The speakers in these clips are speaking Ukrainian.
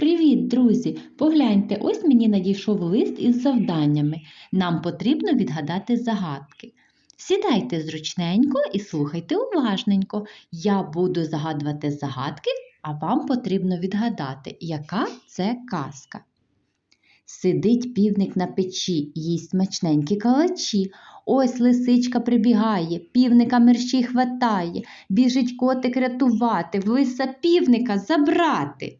Привіт, друзі! Погляньте, ось мені надійшов лист із завданнями. Нам потрібно відгадати загадки. Сідайте зручненько і слухайте уважненько. Я буду загадувати загадки, а вам потрібно відгадати, яка це казка. Сидить півник на печі, їсть смачненькі калачі. Ось лисичка прибігає, півника мерщій хватає, біжить котик рятувати, в лиса півника забрати.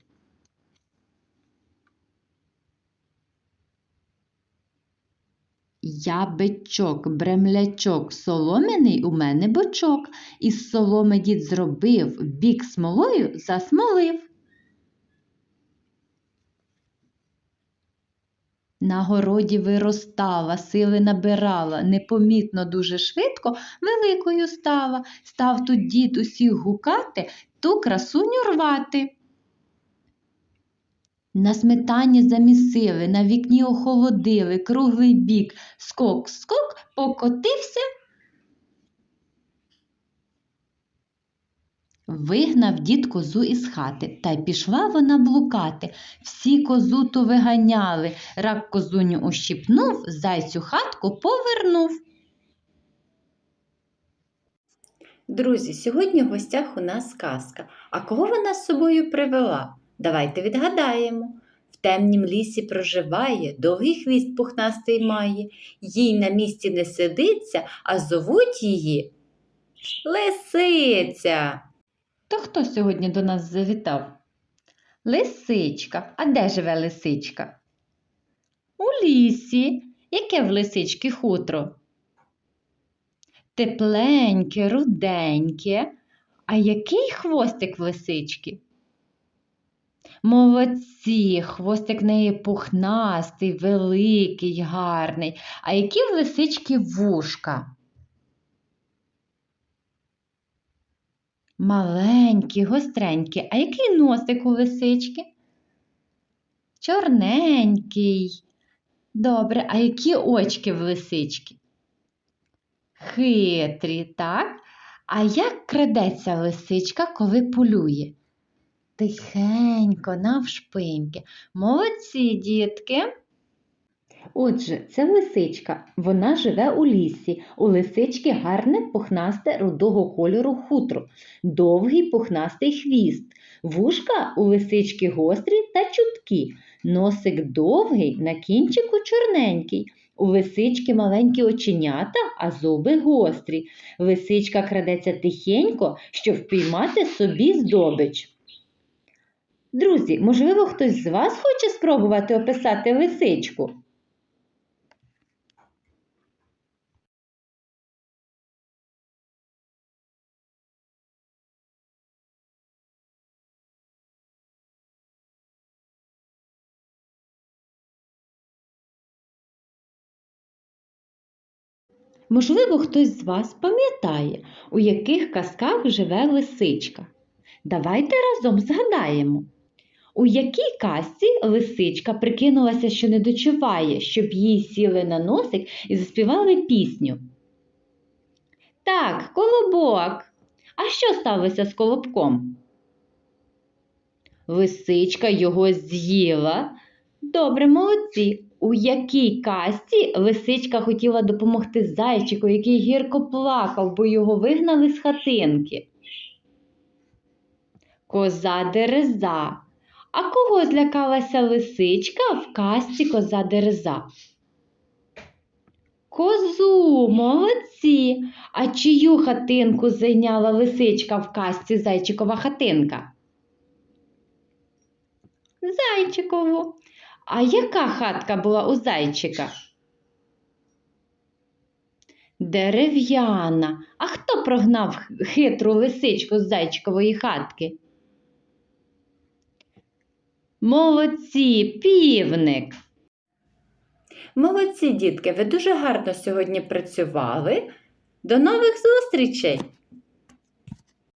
Я бичок, бремлячок, солом'яний у мене бочок. Із соломи дід зробив, бік смолою засмолив. На городі виростала, сили набирала, непомітно дуже швидко великою стала. Став тут дід усіх гукати, ту красуню рвати. На сметані замісили, на вікні охолодили, круглий бік, скок, скок, покотився. Вигнав дід козу із хати, та й пішла вона блукати. Всі козу ту виганяли, рак козуню ущипнув, зайцю хатку повернув. Друзі, сьогодні в гостях у нас казка. А кого вона з собою привела? Давайте відгадаємо. В темнім лісі проживає, довгий хвіст пухнастий має, їй на місці не сидиться, а зовуть її Лисиця. То хто сьогодні до нас завітав? Лисичка. А де живе лисичка? У лісі. Яке в лисички хутро? Тепленьке, руденьке. А який хвостик в лисички? Молодці, хвостик в неї пухнастий, великий, гарний. А які в лисички вушка? Маленькі, гостренькі. А який носик у лисички? Чорненький. Добре, а які очки в лисички? Хитрі, так? А як крадеться лисичка, коли полює? Тихенько, навшпиньки. Молодці, дітки. Отже, це лисичка. Вона живе у лісі. У лисички гарне пухнасте рудого кольору хутро, довгий пухнастий хвіст. Вушка у лисички гострі та чуткі. Носик довгий, на кінчику чорненький. У лисички маленькі оченята, а зуби гострі. Лисичка крадеться тихенько, щоб впіймати собі здобич. Друзі, можливо, хтось з вас хоче спробувати описати лисичку? Можливо, хтось з вас пам'ятає, у яких казках живе лисичка. Давайте разом згадаємо, у якій казці лисичка прикинулася, що не дочуває, щоб їй сіли на носик і заспівали пісню. Так, колобок. А що сталося з колобком? Лисичка його з'їла. Добре, молодці. У якій казці лисичка хотіла допомогти зайчику, який гірко плакав, бо його вигнали з хатинки? Коза дереза. А кого злякалася лисичка в казці коза дереза? Козу, молодці. А чию хатинку зайняла лисичка в казці зайчикова хатинка? Зайчикову. А яка хатка була у зайчика? Дерев'яна. А хто прогнав хитру лисичку з зайчикової хатки? Молодці, півник. Молодці, дітки, ви дуже гарно сьогодні працювали. До нових зустрічей!